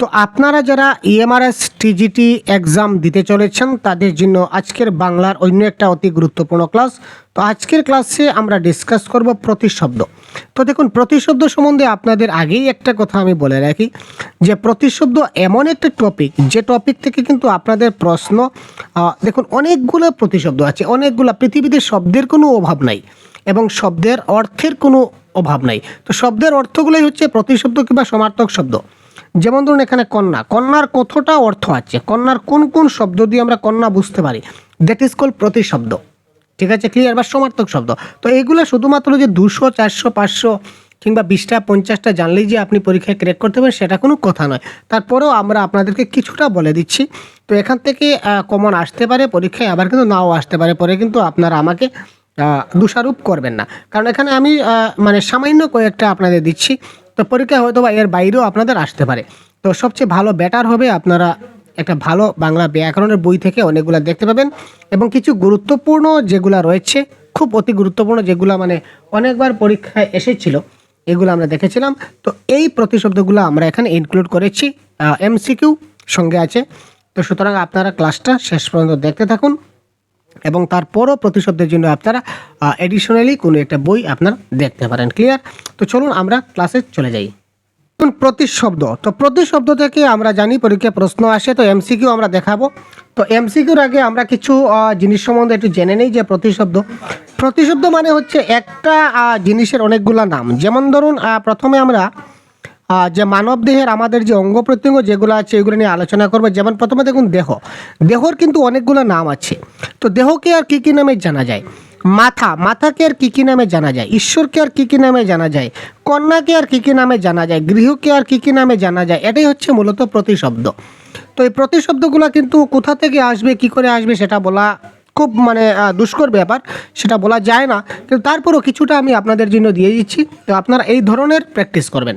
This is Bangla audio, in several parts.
তো আপনারা যারা ইএমআরএস টিজিটি এক্সাম দিতে চলেছেন, তাদের জন্য আজকের বাংলার অন্য একটা অতি গুরুত্বপূর্ণ ক্লাস তো আজকের ক্লাসে আমরা ডিসকাস করব প্রতিশব্দ। তো দেখুন, প্রতিশব্দ সম্বন্ধে আপনাদের আগেই একটা কথা আমি বলে রাখি, যে প্রতিশব্দ এমন একটা টপিক যে টপিক থেকে কিন্তু আপনাদের প্রশ্ন দেখুন, অনেকগুলো প্রতিশব্দ আছে, অনেকগুলো, পৃথিবীতে শব্দের কোনো অভাব নাই এবং শব্দের অর্থের কোনো অভাব নাই। তো শব্দের অর্থগুলোই হচ্ছে প্রতিশব্দ কিংবা সমার্থক শব্দ। যেমন ধরুন এখানে কন্যা, কন্যার কতটা অর্থ আছে, কন্যার কোন কোন শব্দ দিয়ে আমরা কন্যা বুঝতে পারি? দ্যাট ইজ কল প্রতিশব্দ। ঠিক আছে? ক্লিয়ার বা সমার্থক শব্দ। তো এইগুলো শুধুমাত্র যে দুশো, চারশো, পাঁচশো কিংবা বিশটা, পঞ্চাশটা জানলেই যে আপনি পরীক্ষায় ক্রেক করতে পারেন সেটা কোনো কথা নয়। তারপরেও আমরা আপনাদেরকে কিছুটা বলে দিচ্ছি। তো এখান থেকে কমন আসতে পারে, পরীক্ষায় আবার কিন্তু নাও আসতে পারে, পরে কিন্তু আপনারা আমাকে দোষারোপ করবেন না। কারণ এখানে আমি মানে সামান্য কয়েকটা আপনাদের দিচ্ছি। তো পরীক্ষা হয়তো বা এর বাইরেও আপনাদের আসতে পারে। তো সবচেয়ে ভালো বেটার হবে আপনারা একটা ভালো বাংলা ব্যাকরণের বই থেকে অনেকগুলো দেখতে পাবেন এবং কিছু গুরুত্বপূর্ণ যেগুলো রয়েছে, খুব অতি গুরুত্বপূর্ণ যেগুলো মানে অনেকবার পরীক্ষায় এসেছিল, এগুলো আমরা দেখেছিলাম। তো এই প্রতিশব্দগুলো আমরা এখানে ইনক্লুড করেছি এমসিকিউ সঙ্গে আছে। তো সুতরাং আপনারা ক্লাসটা শেষ পর্যন্ত দেখতে থাকুন। এবং তারপরও প্রতিশব্দের জন্য আপনারা এডিশনালি কোনো একটা বই আপনারা দেখতে পারেন ক্লিয়ার তো চলুন আমরা ক্লাসে চলে যাই। এখন প্রতিশব্দ, তো প্রতিশব্দ থেকে আমরা জানি পরীক্ষায় প্রশ্ন আসে, তো এমসিকিউ আমরা দেখাবো। তো এমসিকিউর আগে আমরা কিছু জিনিস সম্বন্ধে একটু জেনে নেই যে প্রতিশব্দ। প্রতিশব্দ মানে হচ্ছে একটা জিনিসের অনেকগুলো নাম। যেমন ধরুন প্রথমে আমরা যে মানব দেহের আমাদের যে অঙ্গ প্রত্যঙ্গ যেগুলো আছে, এগুলো নিয়ে আলোচনা করব। যেমন প্রথমে দেখুন দেহ। দেহর কিন্তু অনেকগুলো নাম আছে। তো দেহকে আর কী কী নামে জানা যায়? মাথা। মাথাকে আর কী কী নামে জানা যায়? ঈশ্বরকে আর কী কী নামে জানা যায়? কন্যাকে আর কী কী নামে জানা যায়? গৃহকে আর কী কী নামে জানা যায়? এটাই হচ্ছে মূলত প্রতিশব্দ। তো এই প্রতিশব্দগুলো কিন্তু কোথা থেকে আসবে, কি করে আসবে, সেটা বলা খুব মানে দুষ্কর ব্যাপার। সেটা বলা যায় না। কিন্তু তারপরও কিছুটা আমি আপনাদের জন্য দিয়ে দিচ্ছি। তো আপনারা এই ধরনের প্র্যাকটিস করবেন।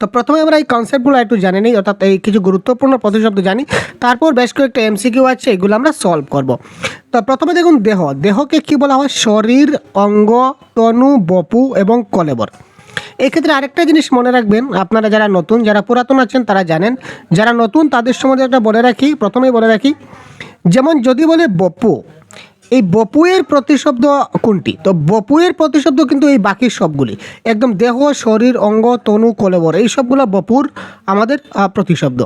তো প্রথমে আমরা এই কনসেপ্টগুলো একটু জানি নিই, অর্থাৎ এই কিছু গুরুত্বপূর্ণ প্রতিশব্দ জানি। তারপর বেশ কয়েকটা এমসিকিউ আছে, এগুলো আমরা সলভ করব। তো প্রথমে দেখুন দেহ। দেহকে কি বলা হয়? শরীর, অঙ্গ, তনু, বপু এবং কলেবর। এক্ষেত্রে আরেকটা জিনিস মনে রাখবেন, আপনারা যারা নতুন, যারা পুরাতন আছেন, তারা জানেন, যারা নতুন, তাদের সম্বন্ধে একটা বলে রাখি, প্রথমেই বলে রাখি, যেমন যদি বলে বপু এই বপুয়ের প্রতিশব্দ কোনটি? তো বপুয়ের প্রতিশব্দ কিন্তু এই বাকি সবগুলি। একদম দেহ, শরীর, অঙ্গ, তনু, কলেবর, এই সবগুলো বপুর আমাদের প্রতিশব্দ।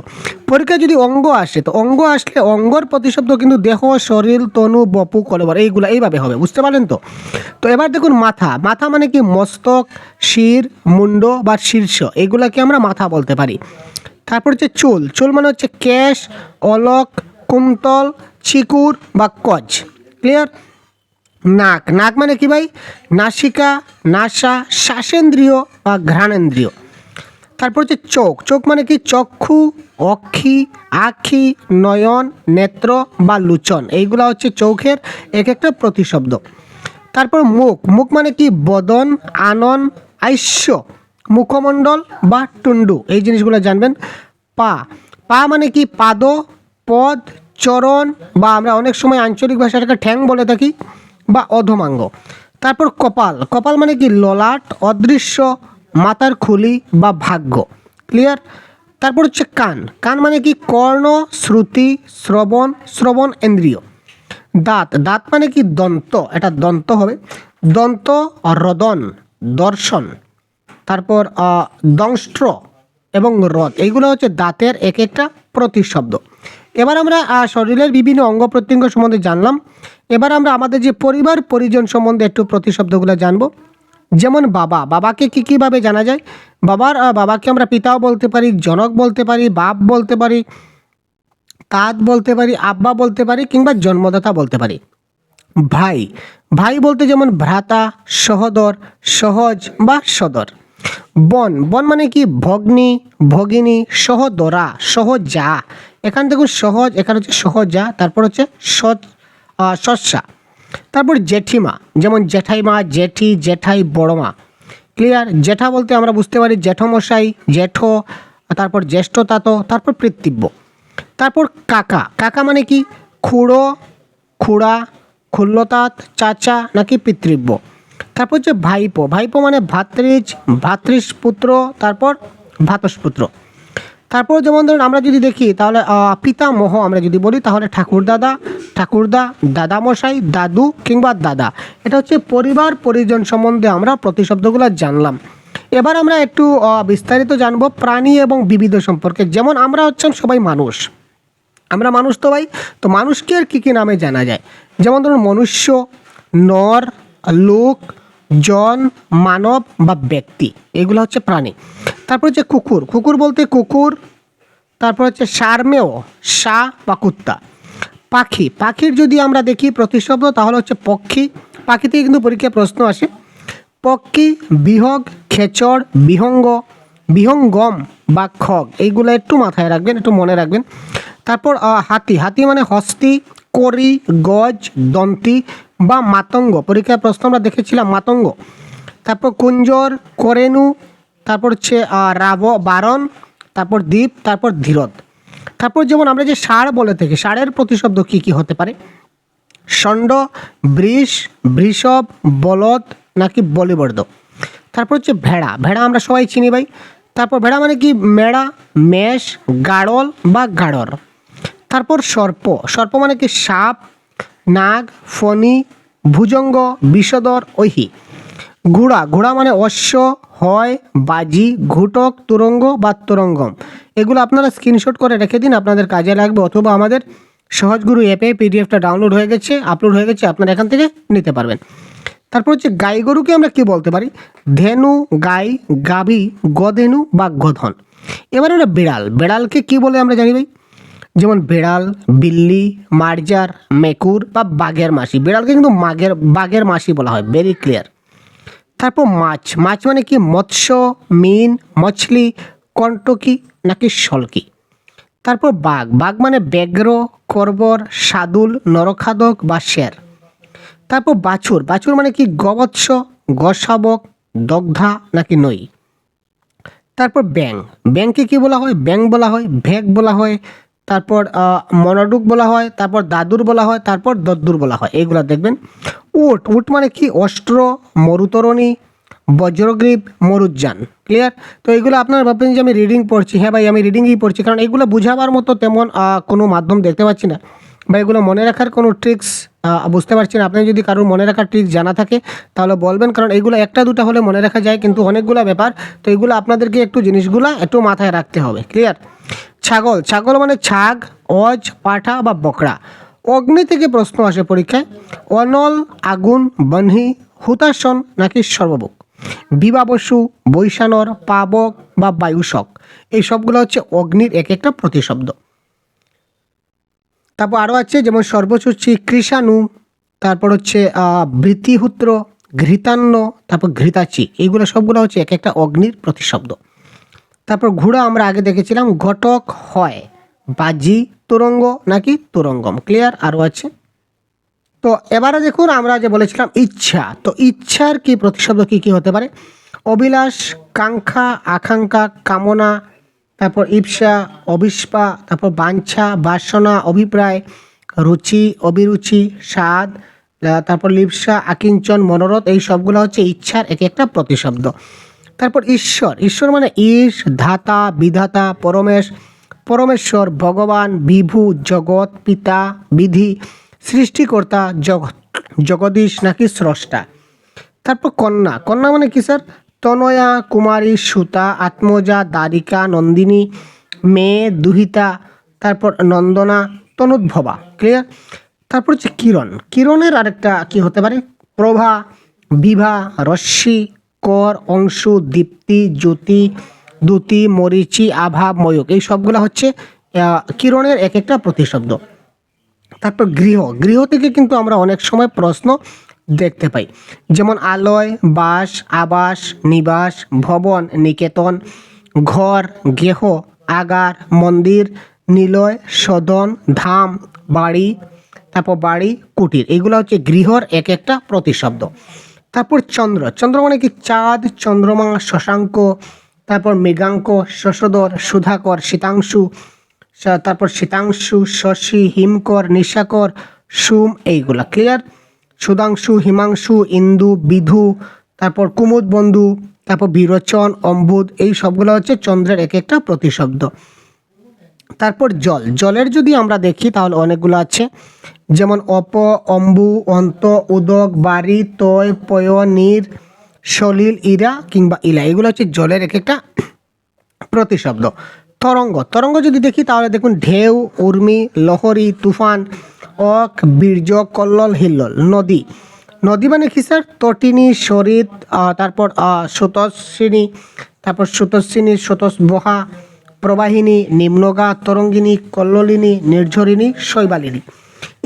পরীক্ষায় যদি অঙ্গ আসে, তো অঙ্গ আসলে অঙ্গর প্রতিশব্দ কিন্তু দেহ, শরীর, তনু, বপু, কলেবর, এইগুলো এইভাবে হবে, বুঝতে পারলেন তো? তো এবার দেখুন মাথা। মাথা মানে কি? মস্তক, শির, মুন্ড বা শীর্ষ এইগুলাকে আমরা মাথা বলতে পারি। তারপর হচ্ছে চুল। চুল মানে হচ্ছে কেশ অলক, কুন্তল, চিকুর বা কজ। ক্লিয়ার নাক। নাক মানে কি ভাই? নাসিকা, নাসা, শ্বাসেন্দ্রিয় বা ঘ্রাণেন্দ্রিয়। তারপর হচ্ছে চোখ। চোখ মানে কি? চক্ষু, অক্ষি, আখি, নয়ন, নেত্র বা লুচন। এইগুলো হচ্ছে চোখের এক একটা প্রতিশব্দ। তারপর মুখ। মুখ মানে কি? বদন, আনন আইস্য মুখমণ্ডল বা টুন্ডু এই জিনিসগুলো জানবেন। পা। পা মানে কি? পাদ, পদ চরণ বা আমরা অনেক সময় আঞ্চলিক ভাষাটাকে ঠ্যাং বলে থাকি বা অধমাঙ্গ। তারপর কপাল। কপাল মানে কি? ললাট, অদৃশ্য মাথার খুলি বা ভাগ্য। ক্লিয়ার তারপর হচ্ছে কান। কান মানে কি? কর্ণ, শ্রুতি, শ্রবণ শ্রবণ ইন্দ্রিয়। দাঁত। দাঁত মানে কি? দন্ত। এটা দন্ত হবে। দন্ত, রদন, দর্শন। তারপর দংষ্ট্র এবং রদ এইগুলো হচ্ছে দাঁতের এক একটা প্রতিশব্দ। এবার আমরা শরীরের বিভিন্ন অঙ্গ প্রত্যঙ্গ সম্বন্ধে জানলাম। এবার আমরা আমাদের যে পরিবার, পরিজন সম্বন্ধে একটু প্রতিশব্দগুলো জানব। যেমন বাবা, বাবাকে কী কীভাবে জানা যায়? বাবার বাবাকে আমরা পিতাও বলতে পারি, জনক বলতে পারি, বাপ বলতে পারি তাত বলতে পারি, আব্বা বলতে পারি কিংবা জন্মদাতা বলতে পারি। ভাই ভাই বলতে যেমন ভ্রাতা, সহদর, সহজ বা সদর। বন বন মানে কি? ভগ্নী, ভগিনী, সহদরা, সহজা। এখান থেকে সহজ, এখানে হচ্ছে সহজা, তারপর হচ্ছে সৎ সস্যা তারপর জেঠিমা, যেমন জেঠাইমা, জেঠি, জেঠাই, বড়মা। ক্লিয়ার জেঠা বলতে আমরা বুঝতে পারি জেঠমশাই, জেঠো, তারপর জ্যেষ্ঠ তাতো, তারপর পিতৃব্য। তারপর কাকা। কাকা মানে কি? খুড়ো, খুড়া, খুল্লতাত, চাচা, নাকি পিতৃব্য? তারপর হচ্ছে ভাইপো। ভাইপো মানে ভাতৃজ ভাতৃষ্পুত্র তারপর ভাতসপুত্র। তারপর যেমন ধরুন আমরা যদি দেখি, তাহলে পিতামহ আমরা যদি বলি, তাহলে ঠাকুরদাদা, ঠাকুরদা, দাদামশাই, দাদু কিংবা দাদা। এটা হচ্ছে পরিবার পরিজন সম্বন্ধে আমরা প্রতিশব্দগুলো জানলাম। এবার আমরা একটু বিস্তারিত জানব প্রাণী এবং বিবিধ সম্পর্কে। যেমন আমরা হচ্ছেন সবাই মানুষ। আমরা মানুষ তো ভাই, তো মানুষকে আর কী কী নামে জানা যায়? যেমন ধরুন মনুষ্য, নর লোক, জন, মানব বা ব্যক্তি। এগুলো হচ্ছে প্রাণী। তারপর হচ্ছে কুকুর। কুকুর বলতে কুকুর, তারপর হচ্ছে সারমেয়, সা বা কুত্তা। পাখি। পাখির যদি আমরা দেখি প্রতিশব্দ তাহলে হচ্ছে পক্ষী। পাখি থেকে কিন্তু পরীক্ষায় প্রশ্ন আসে। পক্ষী, বিহগ, খেচড়, বিহঙ্গ, বিহঙ্গম বা খগ। এইগুলো একটু মাথায় রাখবেন, একটু মনে রাখবেন। তারপর হাতি। হাতি মানে হস্তি করি গজ, দন্তি বা মাতঙ্গ, পরীক্ষার প্রশ্ন আমরা দেখেছিলাম মাতঙ্গ। তারপর কুঞ্জর, করেনু, তারপর হচ্ছে রাব, বারণ, তারপর দ্বীপ, তারপর ধীরদ তারপর যেমন আমরা যে ষাঁড় বলে থাকি, ষাঁড়ের প্রতিশব্দ কী কী হতে পারে? ষণ্ড, বৃষ, বৃষভ, বলদ নাকি বলিবর্দ তারপর হচ্ছে ভেড়া ভেড়া আমরা সবাই চিনি ভাই। তারপর ভেড়া মানে কি? মেড়া, মেষ, গাড়ল বা গাড়র। তারপর সর্প সর্প মানে কি? সাপ নাগ, ফণি, ভুজঙ্গ বিষদর ঐহি। ঘোড়া ঘোড়া মানে অশ্ব, হয়, বাজি, ঘুটক, তুরঙ্গ বা তুরঙ্গম। এগুলো আপনারা স্ক্রিনশট করে রেখে দিন, আপনাদের কাজে লাগবে অথবা আমাদের সহজগুরু অ্যাপে পিডিএফটা ডাউনলোড হয়ে গেছে আপলোড হয়ে গেছে, আপনারা এখান থেকে নিতে পারবেন। তারপর হচ্ছে গাই গরুকে আমরা কি বলতে পারি? ধেনু, গাই, গাভী, গধেনু বা গধন। এবার আমরা বিড়াল। বিড়ালকে কি বলে আমরা জানি ভাই? যেমন বিড়াল, বিল্লি, মার্জার, মেকুর বা বাঘের মাসি। বিড়ালকে কিন্তু মাঘের, বাঘের মাসি বলা হয় ভেরি ক্লিয়ার তারপর মাছ। মাছ মানে কি? মৎস্য, মিন, মছলি কণ্টকি নাকি সলকি তারপর বাঘ। বাঘ মানে ব্যাঘ্র, করবর, সাদুল, নরখাদক বা শের। তারপর বাছুর। বাছুর মানে কি? গবৎস, গসাবক, দগ্ধা নাকি নই। তারপর ব্যাং ব্যাংকে কি বলা হয়? ব্যাং বলা হয় ভ্যাগ বলা হয় তারপর মনোডুক বলা হয়, তারপর দাদুর বলা হয়, তারপর দদ্দুর বলা হয়। এইগুলো দেখবেন। উট উট মানে কি? অস্ত্র, মরুতরণী, বজ্রগ্রীব, মরুজ্জান। ক্লিয়ার তো এইগুলো আপনারা ভাববেন যে আমি রিডিং পড়ছি। হ্যাঁ ভাই, আমি রিডিংই পড়ছি। কারণ এগুলো বুঝাবার মতো তেমন কোনো মাধ্যম দেখতে পাচ্ছি না। বা এগুলো মনে রাখার কোনো ট্রিক্স বুঝতে পারছি না। আপনি যদি কারোর মনে রাখার ট্রিক্স জানা থাকে, তাহলে বলবেন। কারণ এগুলো একটা দুটা হলে মনে রাখা যায়, কিন্তু অনেকগুলো ব্যাপার। তো এগুলো আপনাদেরকে একটু জিনিসগুলো একটু মাথায় রাখতে হবে। ক্লিয়ার ছাগল ছাগল মানে ছাগ, অজ, পাঠা বা বকরা। অগ্নি থেকে প্রশ্ন আসে পরীক্ষায়, অনল, আগুন বহ্নি হুতাসন নাকি সর্ববুক বিবাবসু বৈশানর, পাবক বা বায়ুশক। এই সবগুলো হচ্ছে অগ্নির এক একটা প্রতিশব্দ। তারপর আরও আছে, যেমন সর্বসূচি কৃষাণু, তারপর হচ্ছে বৃত্তিহুত্র, ঘৃতান্ন, তারপর ঘৃতাচি। এইগুলো সবগুলো হচ্ছে এক একটা অগ্নির প্রতিশব্দ। তারপর ঘোড়া আমরা আগে দেখেছিলাম ঘটক হয়। বাজি, তুরঙ্গ নাকি তুরঙ্গম। ক্লিয়ার আরও আছে? তো এবারে দেখুন, আমরা যে বলেছিলাম ইচ্ছা। তো ইচ্ছার কি প্রতিশব্দ, কি কি হতে পারে? অভিলাষ, কাঙ্ক্ষা, আকাঙ্ক্ষা, কামনা, তারপর ইপসা অবিস্পা তারপর বাঞ্ছা, বাসনা, অভিপ্রায়, রুচি, অভিরুচি, স্বাদ তারপর লিপসা, আকিঞ্চন, মনোরথ, এই সবগুলো হচ্ছে ইচ্ছার এক একটা প্রতিশব্দ। তারপর ঈশ্বর। ঈশ্বর মানে ঈশ ধাতা, বিধাতা, পরমেশ। পরমেশ্বর, ভগবান, বিভু, জগৎ, পিতা, বিধি, সৃষ্টিকর্তা জগদীশ নাকি স্রষ্টা। তারপর কন্যা। কন্যা মানে কি স্যার? তনয়া, কুমারী, সুতা, আত্মজা, দ্বারিকা, নন্দিনী, মেয়ে, দুহিতা, তারপর নন্দনা, তনুদ্ভবা। ক্লিয়ার তারপর হচ্ছে কিরণ। কিরণের আরেকটা কি হতে পারে? প্রভা, বিভা, রশ্মি কর, অংশু, দীপ্তি, জ্যোতি, দ্যুতি, মরিচি, আভা, ময়ূক। এই সবগুলো হচ্ছে কিরণের এক একটা প্রতিশব্দ। তারপর গৃহ। গৃহ থেকে কিন্তু আমরা অনেক সময় প্রশ্ন দেখতে পাই। যেমন আলয়, বাস, আবাস, নিবাস, ভবন, নিকেতন, ঘর, গেহ, আগার, মন্দির, নিলয়, সদন, ধাম, বাড়ি, তারপর বাড়ি, কুটির। এগুলো হচ্ছে গৃহর এক একটা প্রতিশব্দ। তারপর চন্দ্র। চন্দ্র মানে কি? চাঁদ, চন্দ্রমা, শশাঙ্ক, তারপর মৃগাঙ্ক, শশধর, সুধাকর, শীতাংশু তারপর শীতাংশু, শশী, হিমকর, নিশাকর, সুম, এইগুলা। ক্লিয়ার সুধাংশু, হিমাংশু, ইন্দু, বিধু, তারপর কুমুদ বন্ধু, তারপর বিরোচন, অম্বুদ, এই সবগুলো হচ্ছে চন্দ্রের এক একটা প্রতিশব্দ। তারপর জল। জলের যদি আমরা দেখি তাহলে অনেকগুলো আছে। যেমন অপ অম্বু অন্ত উদক বাড়ি তয় পয় নীর সলিল ইরা কিংবা ইলা। এগুলো হচ্ছে জলের এক একটা প্রতিশব্দ। তরঙ্গ। তরঙ্গ যদি দেখি তাহলে দেখুন ঢেউ উর্মি লহরি তুফান অক বীর্য কল্লল হিল্লল নদী। নদী মানে কি স্যার? তটিনী শরীর তারপর আহ, তারপর তারপর স্রোতস্বিনী স্রোতস্বহা প্রবাহিনী, নিম্নগা, তরঙ্গিনী, কল্লোলিনী, নির্ঝরিণী, শৈবালিনী।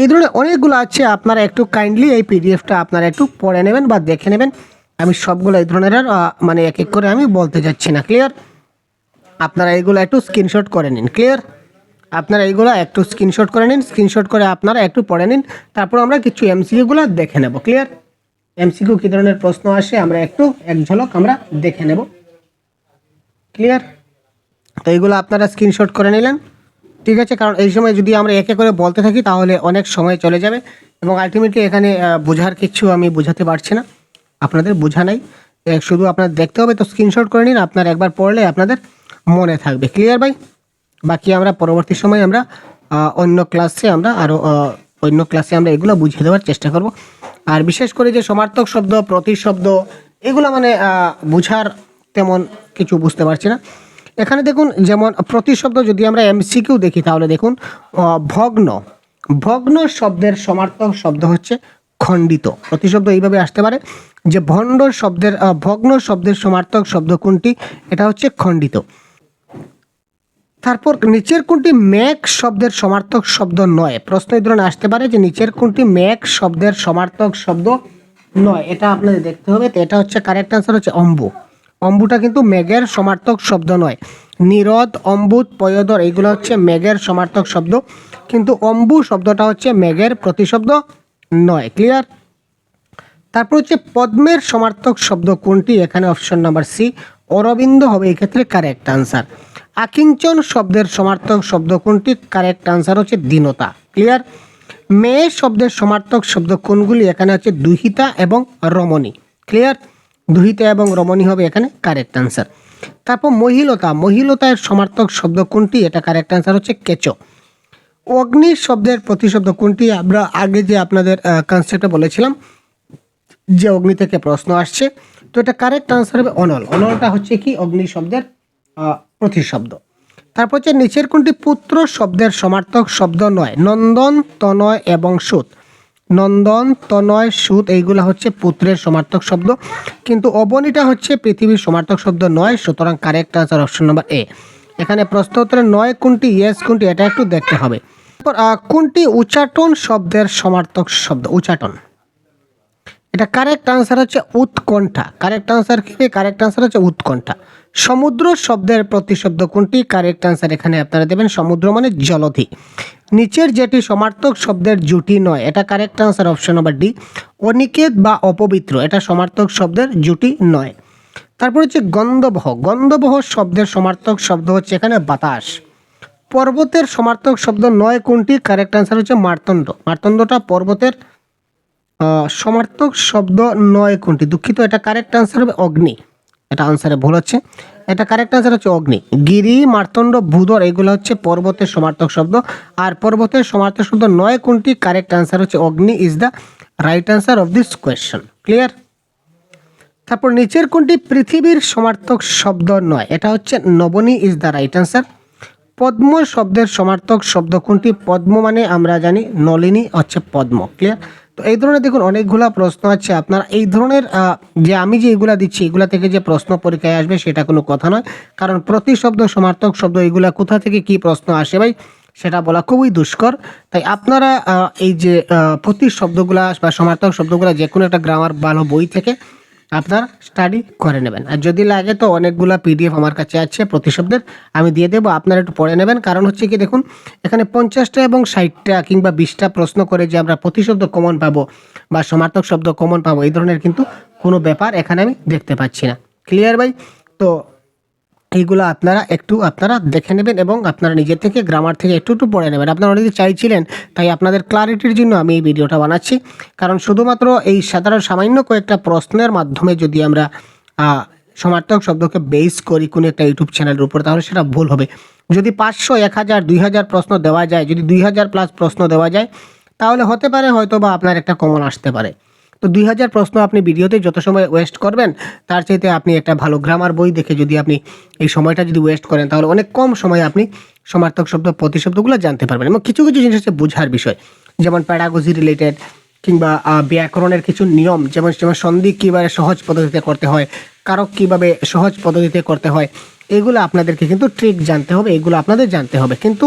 এই ধরনের অনেকগুলো আছে, আপনারা একটু কাইন্ডলি এই পিডিএফটা আপনারা একটু পড়ে নেবেন বা দেখে নেবেন। আমি সবগুলো এই ধরনের মানে এক এক করে আমি বলতে যাচ্ছি না ক্লিয়ার আপনারা এইগুলো একটু স্ক্রিনশট করে নিন ক্লিয়ার আপনারা এইগুলো একটু স্ক্রিনশট করে নিন স্ক্রিনশট করে আপনারা একটু পড়ে নিন, তারপর আমরা কিছু এমসিকিউগুলো দেখে নেব ক্লিয়ার এমসিকিউ কী ধরনের প্রশ্ন আসে, আমরা একটু এক ঝলক আমরা দেখে নেব ক্লিয়ার তো এইগুলো আপনারা স্ক্রিনশট করে নিলেন। ঠিক আছে, কারণ এই সময় যদি আমরা একে করে বলতে থাকি, তাহলে অনেক সময় চলে যাবে। এবং আলটিমেটলি এখানে বোঝার কিছু আমি বোঝাতে পারছি না। আপনাদের বোঝা নাই। শুধু আপনার দেখতে হবে, তো স্ক্রিনশট করে নিন। আপনার একবার পড়লে আপনাদের মনে থাকবে। ক্লিয়ার ভাই? বাকি আমরা পরবর্তী সময় আমরা অন্য ক্লাসে আমরা আরও অন্য ক্লাসে আমরা এগুলো বুঝিয়ে দেওয়ার চেষ্টা করব। আর বিশেষ করে যে সমার্থক শব্দ প্রতিশব্দ এগুলো মানে বোঝার তেমন কিছু বুঝতে পারছি না। এখানে দেখুন, যেমন প্রতিশব্দ যদি আমরা এমসিকিউ দেখি, তাহলে দেখুন ভগ্ন। ভগ্ন শব্দের সমার্থক শব্দ হচ্ছে খণ্ডিত। প্রতিশব্দ এইভাবে আসতে পারে যে ভণ্ড শব্দের ভগ্ন শব্দের সমার্থক শব্দ কোনটি? এটা হচ্ছে খণ্ডিত। তারপর নিচের কোনটি ম্যাক শব্দের সমার্থক শব্দ নয়? প্রশ্ন এই ধরনের আসতে পারে যে নিচের কোনটি ম্যাক শব্দের সমার্থক শব্দ নয়? এটা আপনাদের দেখতে হবে। তো এটা হচ্ছে কারেক্ট আনসার হচ্ছে অম্বু। অম্বুটা কিন্তু মেঘের সমার্থক শব্দ নয়। নিরদ, অম্বুত, পয়োদর, এইগুলো হচ্ছে মেঘের সমার্থক শব্দ। কিন্তু অম্বু শব্দটা হচ্ছে মেঘের প্রতিশব্দ নয়। ক্লিয়ার তারপর হচ্ছে পদ্মের সমার্থক শব্দ কোনটি? এখানে অপশন নাম্বার সি অরবিন্দ হবে এক্ষেত্রে কারেক্ট আনসার আকিঞ্চন শব্দের সমার্থক শব্দ কোনটি? কারেক্ট আনসার হচ্ছে দীনতা। ক্লিয়ার মেয়ে শব্দের সমার্থক শব্দ কোনগুলি? এখানে হচ্ছে দুহিতা এবং রমণী। ক্লিয়ার দুহিতা এবং রমণী হবে এখানে কারেক্ট অ্যান্সার তারপর মহিলতা, মহিলতার সমার্থক শব্দ কোনটি? এটা কারেক্ট অ্যান্সার হচ্ছে কেচো। অগ্নি শব্দের প্রতিশব্দ কোনটি? আমরা আগে যে আপনাদের কনসেপ্টে বলেছিলাম, যে অগ্নি থেকে প্রশ্ন আসছে, তো এটা কারেক্ট আনসার হবে অনল। অনলটা হচ্ছে কি? অগ্নি শব্দের প্রতিশব্দ। তারপর হচ্ছে নিচের কোনটি? পুত্র শব্দের সমার্থক শব্দ নয়। নন্দন, তনয় এবং সুত। নন্দন, তনয়, সুত এইগুলো হচ্ছে পুত্রের সমার্থক শব্দ। কিন্তু অবনীটা হচ্ছে পৃথিবীর সমার্থক শব্দ নয়, সুতরাং correct answer option number A এখানে প্রশ্ন উত্তরে নয় কোনটি ইয়েস কোনটি, এটা একটু দেখতে হবে। কোনটি উচ্চাটন শব্দের সমার্থক শব্দ? উচ্চাটন। এটা কারেক্ট আনসার হচ্ছে উৎকণ্ঠা। কারেক্ট আনসার কি? কারেক্ট আনসার হচ্ছে উৎকণ্ঠা। সমুদ্র শব্দের প্রতিশব্দ কোনটি? কারেক্ট আনসার এখানে আপনারা দেবেন সমুদ্র মানে জলধি। নিচের যেটি সমার্থক শব্দের জুটি নয়, এটা correct answer option number D Aniket বা অপবিত্র, এটা সমার্থক শব্দের জুটি নয়। তারপর হচ্ছে গন্ধবহ গন্ধবহ শব্দের সমার্থক শব্দ হচ্ছে এখানে বাতাস। পর্বতের সমার্থক শব্দ নয় কোনটি? কারেক্ট আনসার হচ্ছে মার্তণ্ড মার্তণ্ডটা পর্বতের সমার্থক শব্দ নয় কোনটি? দুঃখিত, এটা কারেক্ট আনসার হবে অগ্নি। এটা আনসারে ভুল হচ্ছে। এটা কারেক্ট আনসার হচ্ছে অগ্নি। গিরি, মার্তণ্ড, ভূধর, এগুলো হচ্ছে পর্বতের সমার্থক শব্দ। আর পর্বতের সমার্থক শব্দ নয়, কোনটি? কারেক্ট আনসার হচ্ছে অগ্নি is the right answer of this question clear তারপর নিচের কোনটি? পৃথিবীর সমার্থক শব্দ নয়। এটা হচ্ছে নবনী ইজ দ্য রাইট আনসার পদ্ম শব্দের সমার্থক শব্দ কোনটি? পদ্ম মানে আমরা জানি নলিনী হচ্ছে পদ্ম। ক্লিয়ার তো এই ধরনের দেখুন অনেকগুলো প্রশ্ন আছে। আপনার এই ধরনের যে আমি যে এগুলা দিচ্ছি, এগুলা থেকে যে প্রশ্ন পরীক্ষায় আসবে সেটা কোনো কথা নয়। কারণ প্রতি শব্দ সমার্থক শব্দ এগুলা কোথা থেকে কি প্রশ্ন আসে ভাই, সেটা বলা খুবই দুষ্কর। তাই আপনারা এই যে প্রতি শব্দগুলা বা সমার্থক শব্দগুলা যে কোনো একটা গ্রামার ভালো বই থেকে আপনারা স্টাডি করে নেবেন। আর যদি লাগে তো অনেকগুলা পিডিএফ আমার কাছে আছে, প্রতিশব্দের আমি দিয়ে দেবো, আপনারা একটু পড়ে নেবেন। কারণ হচ্ছে কি দেখুন, এখানে পঞ্চাশটা এবং ষাটটা কিংবা বিশটা প্রশ্ন করে যে আমরা প্রতিশব্দ কমন পাবো বা সমার্থক শব্দ কমন পাবো, এই ধরনের কিন্তু কোনো ব্যাপার এখানে আমি দেখতে পাচ্ছি না। ক্লিয়ার ভাই? তো এইগুলো আপনারা একটু আপনারা দেখে নেবেন এবং আপনারা নিজের থেকে গ্রামার থেকে একটু একটু পড়ে নেবেন। আপনারা অনেকে চাইছিলেন, তাই আপনাদের ক্লারিটির জন্য আমি এই ভিডিওটা বানাচ্ছি। কারণ শুধুমাত্র এই সাধারণ সামান্য কয়েকটা প্রশ্নের মাধ্যমে যদি আমরা সমার্থক শব্দকে বেস করি কোনো একটা ইউটিউব চ্যানেলের উপর, তাহলে সেটা ভুল হবে। যদি পাঁচশো, এক হাজার, দুই হাজার প্রশ্ন দেওয়া যায়, যদি দুই হাজার প্লাস প্রশ্ন দেওয়া যায়, তাহলে হতে পারে হয়তো বা আপনার একটা কমন আসতে পারে। তো দুই হাজার প্রশ্ন আপনি ভিডিওতে যত সময় ওয়েস্ট করবেন, তার চাইতে আপনি একটা ভালো গ্রামার বই দেখে যদি আপনি এই সময়টা যদি ওয়েস্ট করেন, তাহলে অনেক কম সময়ে আপনি সমার্থক শব্দ, প্রতিশব্দগুলো জানতে পারবেন এবং কিছু কিছু জিনিস হচ্ছে বোঝার বিষয়। যেমন প্যারাগোজি রিলেটেড কিংবা ব্যাকরণের কিছু নিয়ম, যেমন যেমন সন্ধি কীভাবে সহজ পদ্ধতিতে করতে হয়, কারক কীভাবে সহজ পদ্ধতিতে করতে হয়, এগুলো আপনাদেরকে কিন্তু ট্রিক জানতে হবে, এগুলো আপনাদের জানতে হবে। কিন্তু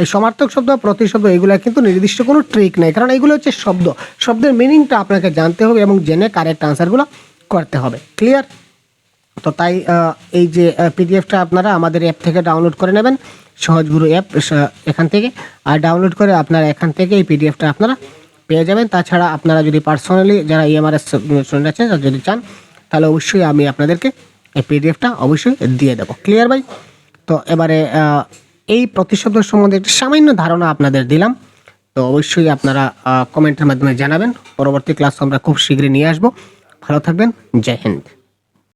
এই সমার্থক শব্দ প্রতিশব্দ এগুলো কিন্তু নির্দিষ্ট কোনো ট্রিক নেই। কারণ এগুলো হচ্ছে শব্দ। শব্দের মিনিংটা আপনাকে জানতে হবে এবং জেনে কারেক্ট আনসারগুলো করতে হবে। ক্লিয়ার তো তাই এই যে পিডিএফটা আপনারা আমাদের অ্যাপ থেকে ডাউনলোড করে নেবেন। সহজগুরু অ্যাপ এখান থেকে। আর ডাউনলোড করে আপনারা এখান থেকে এই পিডিএফটা আপনারা পেয়ে যাবেন। তাছাড়া আপনারা যদি পার্সোনালি যারা E ইএমআরএস স্টুডেন্ট আছেন যদি চান, তাহলে অবশ্যই আমি আপনাদেরকে এই পিডিএফটা অবশ্যই দিয়ে দেবো। ক্লিয়ার ভাই? তো এবারে এই প্রতিশব্দ সম্বন্ধে একটি সামান্য ধারণা আপনাদের দিলাম। তো অবশ্যই আপনারা কমেন্টের মাধ্যমে জানাবেন। পরবর্তী ক্লাস আমরা খুব শীঘ্রই নিয়ে আসব। ভালো থাকবেন। জয় হিন্দ।